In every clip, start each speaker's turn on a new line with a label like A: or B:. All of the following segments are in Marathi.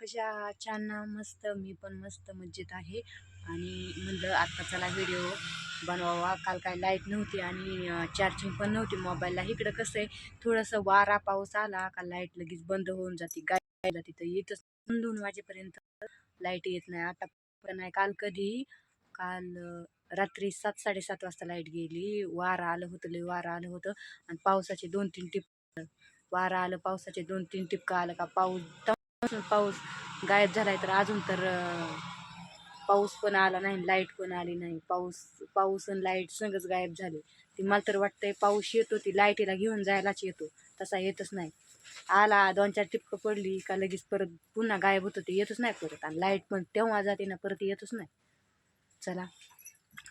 A: कशा आहात छान ना मस्त मी पण मस्त मज्जेत आहे. आणि म्हणलं आत्ता चला व्हिडिओ बनवावा. काल काय लाइट नव्हती आणि चार्जिंग पण नव्हती मोबाईलला इकडं कसं आहे थोडंसं वारा पाऊस आला का लाइट लगेच बंद होऊन जाते. गाय जाते तर येतच दोन वाजेपर्यंत लाइट येत नाही. आता पण नाही काल कधी? काल रात्री सात साडेसात वाजता लाइट गेली. वारा आलं होतं लय वारा आलं होतं. आणि पावसाचे दोन तीन टिप वारा आलं पावसाचे दोन तीन टिपका आलं का पाऊस तेव्हापासून पाऊस गायब झालाय तर अजून तर पाऊस पण आला नाही लाइट पण आली नाही. पाऊस पाऊस आणि लाइट सगळंच गायब झाले. ती मला तर वाटतंय पाऊस येतो ती लाईटीला घेऊन जायलाच येतो. तसा येतच नाही. आला दोन चार टिपकं पडली का लगेच परत पुन्हा गायब होतं ते येतच नाही परत. आणि लाइट पण तेव्हा जाते ना परत येतच नाही. चला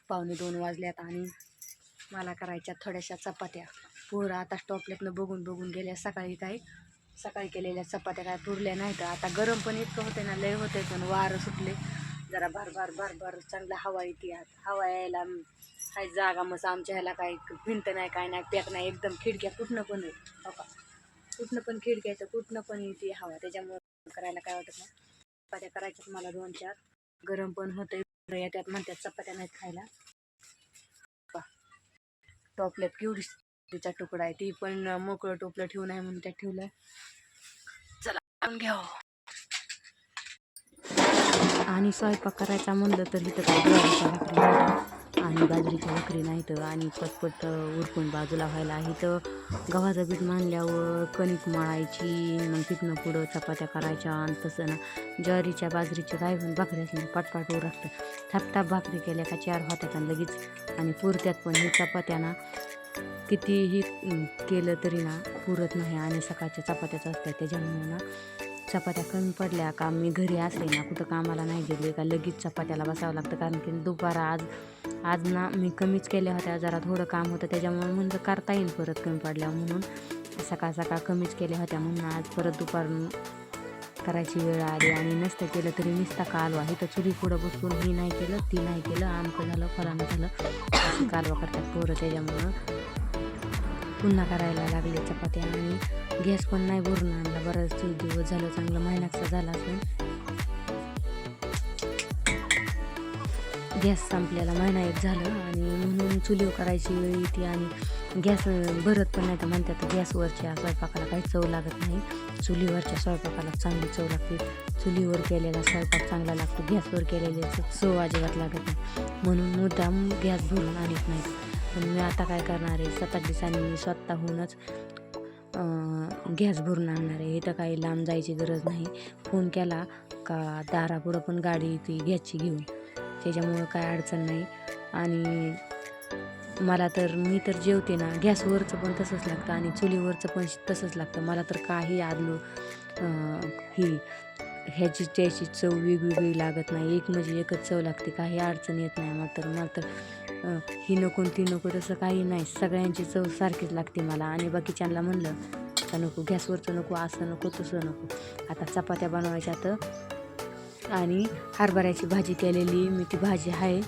A: पावणे दोन वाजल्यात आणि मला करायच्या थोड्याशा चपात्या. पोरं आता स्टॉपलेटनं बघून बघून गेल्या सकाळी काय सकाळी केलेल्या चपात्या काय पुरल्या नाहीत. आता गरम पण इतकं होते ना लय होते पण वारं सुटले. जरा भार भार भार भार चांगला हवा येते हवा यायला म, काय जागा मग आमच्या ह्याला काय भिंत नाही काय नाही पॅक नाही एकदम खिडक्या कुठनं पण आहे हो का? कुठनं पण खिडक्या येतं कुठनं पण येते हवा. त्याच्यामुळे करायला काय वाटत नाही. चपात्या करायच्यात मला दोन चार. गरम पण होते येत्यात म्हणतात चपात्या नाहीत खायला. हो टॉपलेट केवढी तिचा तुकडा आहे. ती पण मोकळं टोपलं ठेवून आहे म्हणून त्यात ठेवलं चला आपण घ्या हो. आणि स्वयंपाक करायचा म्हणलं तर इथं काय ज्वारीच्या भाकरी आणि बाजरीच्या भाकरी नाहीत आणि पटपट उरकून बाजूला व्हायला इथं. गव्हाचं पीठ मांडल्यावर कणिक मळायची मग तिथनं पुढं चपात्या करायच्या आणि तसं ना ज्वारीच्या बाजरीच्या काय पण भाकरी असल्या पटपाट उरकतं. थापताप भाकरी केल्या का चार होत्यात आणि लगेच. आणि पुरत्यात पण हे चपात्या ना कितीही केलं तरी ना पुरत नाही आणि सकाळच्या चपात्याच असतात त्याच्यामुळे ना चपात्या कमी पडल्या का मी घरी असले ना कुठं कामाला नाही गेले का लगेच चपात्याला बसावं लागतं. कारण की दुपारा आज आज ना मी कमीच केल्या होत्या. जरा थोडं काम होतं. त्याच्यामुळे म्हणलं करता येईल परत कमी पडल्या. म्हणून सकाळ सकाळ कमीच केल्या होत्या. म्हणून आज परत दुपार करायची वेळ आली आणि नसतं केलं तरी नुसता कालवा. तर चुली पुढं बसून ही नाही केलं ती नाही केलं आमकं झालं फलानं झालं. कालवा करतात पोरं. त्याच्यामुळं पुन्हा करायला लागले चपात्या आणि गॅस पण नाही भरून आणला. बराच दिवस झालं चांगलं महिन्याचा झाला असेल गॅस संपल्याला महिना एक झालं आणि म्हणून चुलीवर करायची वेळ येते आणि गॅस भरत पण नाही. तर म्हणतात गॅसवरच्या स्वयंपाकाला काही चव लागत नाही. चुलीवरच्या स्वयंपाकाला चांगली चव लागते. चुलीवर केलेला स्वयंपाक चांगला लागतो. गॅसवर केलेल्याचं चव अजिबात लागत नाही. म्हणून मुद्दाम गॅस भरून आणत नाही पण मी आता काय करणार आहे? सात आठ दिवसांनी मी स्वतःहूनच गॅस भरून आणणार आहे. इथं काही लांब जायची गरज नाही. फोन केला का दारापुढं पण गाडी ती घ्यायची घेऊन. त्याच्यामुळं काय अडचण नाही. आणि मला तर मी तर जेवते ना. गॅसवरचं पण तसंच लागतं आणि चुलीवरचं पण तसंच लागतं. मला तर काही आदलो ही ह्याची त्याची चव वेगवेगळी लागत नाही. एक म्हणजे एकच चव लागते. काही अडचण येत नाही मला तर. मला तर ही नको ती नको तसं काही नाही. सगळ्यांची चव सारखीच लागते मला. आणि बाकीच्यांना म्हणलं का नको गॅसवरचं नको असं नको तसं नको. आता चपात्या बनवायच्या तर आणि हरभऱ्याची भाजी केलेली. मी ती भाजी आहे.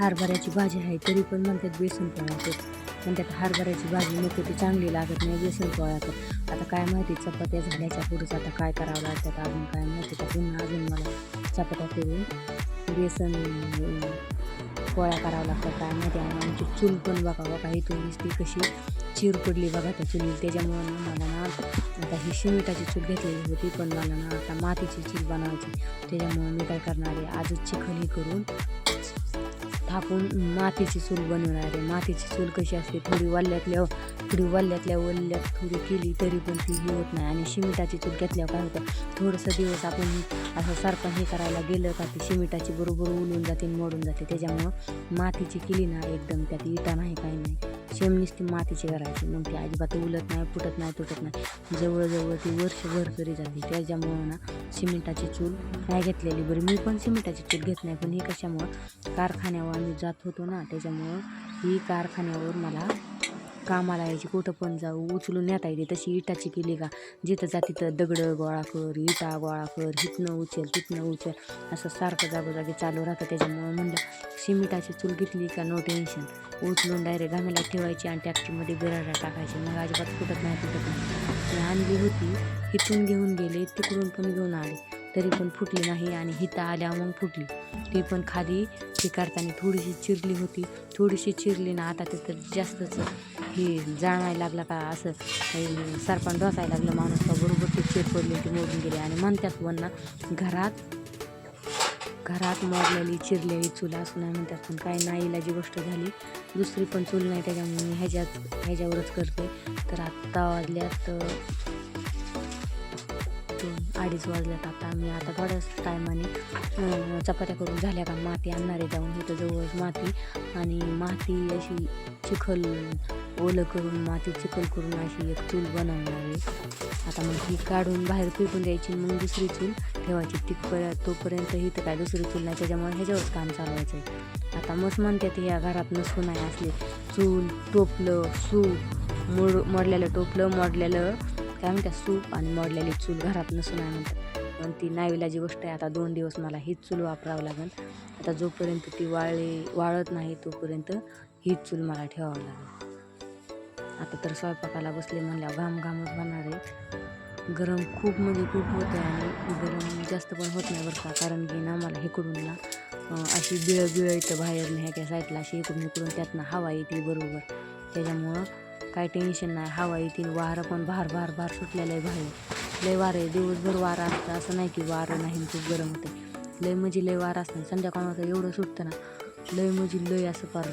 A: हरभऱ्याची भाजी आहे तरी पण म्हणतात बेसन पोळ्याचं. पण म्हणतात हरभऱ्याची भाजी नको ती चांगली लागत नाही बेसन पोळ्याचं. आता काय माहिती चपात्या झाल्याच्या पुढेच आता काय करावं लागतात अजून काय माहिती. का पुन्हा अजून मला चपात्या करून बेसन गोळा करावं लागतात काय माहिती आणि आमची चूल पण बघा बघा इथून ती कशी चीर पडली बघा त्या चुली त्याच्यामुळं मला ना आता ही शिमिटाची चूल घेतलेली होती पण मला ना आता मातीची चूल बनवायची. त्याच्यामुळं मी काय करणार आहे आजच चिखली करून आपण मातीची चूल बनवणार आहे. मातीची चूल कशी असते? थोडी वल्ल्यातल्या थोडी वल्ल्यातल्या वल्ल्यात थोडी केली तरी पण ती हे होत नाही. आणि शिमिटाची चूल घेतल्यावर काय होतं? थोडंसं दिवस आपण असं सारखं हे करायला गेलं का ती शिमिटाची बरोबर उलून जाते आणि मोडून जाते. त्याच्यामुळं मातीची केली ना एकदम त्यात इटा नाही काही नाही. शेम ती मातीची करायची. मग ती अजिबात उलत नाही फुटत नाही तुटत नाही. जवळजवळ ती वर्षभर तरी जाते त्याच्यामुळं ना सिमेंटाची चूल नाही घेतलेली. बरं मी पण सिमेंटाची चूल घेत नाही पण हे कशामुळं? कारखान्यावर आम्ही जात होतो ना त्याच्यामुळं ही कारखान्यावर मला कामाला यायची कुठं पण जाऊ उचलून नेता येते तशी इटाची केली का? जिथं जा तिथं दगडं गोळा कर इटा गोळा कर हिथनं उचल तिथनं उचल. असं सारखं जागोजागी चालू राहतं. त्याच्यामुळं म्हणलं सिमिटाची चूल घेतली का? नो टेन्शन उचलून डायरेक्ट घामेला ठेवायची आणि टॅक्सीमध्ये बिराडा टाकायची मग अजिबात कुठत नाही तुटत नाही. आणली होती. इथून घेऊन गेले तिकडून पण घेऊन आले. तरी पण फुटली नाही आणि हिता आल्या मग फुटली. ती पण खाली ती करताना थोडीशी चिरली होती. थोडीशी चिरली ना आता ते तर जास्तच. हे जाणायला लागला का? असं सरपण डोसायला लागलं माणूस का बरोबर ती चिर पडली ती मोडून गेली. आणि म्हणतात पण ना घरात घरात मोडलेली चिरलेली चूल असून नाही म्हणतात पण काही नाईलाजी गोष्ट झाली. दुसरी पण चूल नाही त्याच्यामुळे मी ह्याच्यात ह्याच्यावरच करते तर आत्ता वाजल्यात अडीच वाजल्यात आता. मी आता थोड्याच टायमाने चपात्या करून झाल्या का? माती आणणार आहे जाऊन इथं जवळच माती. आणि माती अशी चिखल ओलं करून माती चिखल करून अशी एक चूल बनवणार आहे. आता मग ही काढून बाहेर फेकून द्यायची मग दुसरी चूल ठेवायची. तिथपर्यंत तोपर्यंत ही तर काय दुसरी चूल नाही. त्याच्यामुळे ह्याच्यावरच काम चालवायचं आहे. आता मस्त म्हणतात ह्या घरात नसून नाही असले. चूल टोपलं सूप मोड मोडलेलं टोपलं मोडलेलं काय म्हणतात? सूप आणि मोडलेली चूल घरात नसून आहे म्हणतात. पण ती नाईलाजी गोष्ट आहे. आता दोन दिवस मला हीच चूल वापरावं लागेल. आता जोपर्यंत ती वाळली वाळत नाही तोपर्यंत हीच चूल मला ठेवावं लागेल. आता तर स्वयंपाकाला बसले म्हणल्या घाम घामच होणार आहे. गरम खूप म्हणजे खूप होत आहे आणि गरम जास्त पण होत नाही बरं का कारण की ना मला इकडून ना अशी बिळ बिळ येतं बाहेर ह्याच्या साईडला अशी इकडून इकडून त्यातनं हवा येते बरोबर. त्याच्यामुळं काय टेन्शन नाही हवा येते वारं पण भार भार भार सुटलेलं आहे बाहेर. लय वारं आहे दिवसभर वारं असतं असं नाही की वारं नाही खूप गरम होते लय म्हणजे लय वारं असतं संध्याकाळ एवढं सुटतं ना लय म्हणजे लय असं पार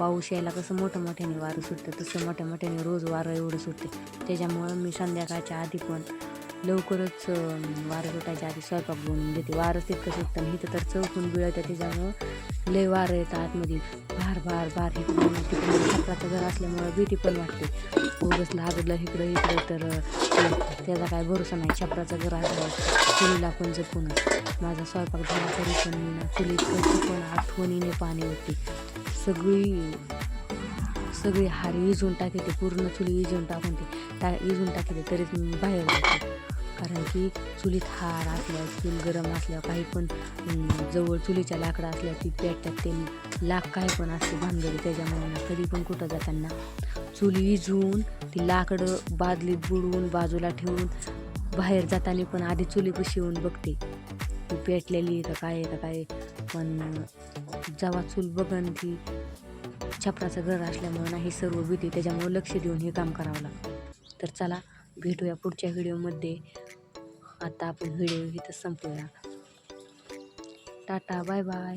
A: पाऊस यायला कसं मोठं मोठ्याने वारं सुटतं तसं मोठ्या मोठ्याने रोज वारं एवढं सुटते. त्याच्यामुळं मी संध्याकाळच्या आधी पण लवकरच वारं सुटायच्या आधी स्वयंपाक बनवून देते. वारं तितकं सुटतं आणि इथं तर चौकून बिळतं त्याच्यामुळं लय वारं येतं आतमध्ये. भार भार भार इकडून तिकडून छपराचं घर असल्यामुळं भीती पण वाटते. उगस लागलं इकडं इकडं तर त्याचा काय भरोसा नाही. छपराचं घर असलं चुलीला पण जपून माझा स्वयंपाक झाला तरी पण मी ना चुलीत पण आठवणीने पाणी होते सगळी सगळी हार विजून टाकते पूर्ण चुली इजून टाकून ते टा विजून टाकते तरीच मी बाहेर जाते. कारण की चुलीत हार असल्या चूल गरम असल्यावर काही पण जवळ चुलीच्या लाकडं असल्या ती पेटतात ते लाक काही पण असते भानगडी त्याच्यामुळे कधी पण कुठं जाताना. चुली इजून ती लाकडं बादलीत बुडवून बाजूला ठेवून बाहेर जाताना पण आधी चुलीपाशी येऊन बघते. ती पेटलेली का काय का काय पण जेव्हा चूल बघन छपराचं घर असल्यामुळं नाही सर्व भीती त्याच्यामुळं लक्ष देऊन हे काम करावं लागतं. तर चला भेटूया पुढच्या व्हिडिओमध्ये. आता आपण व्हिडिओ इथं संपूया टाटा बाय बाय.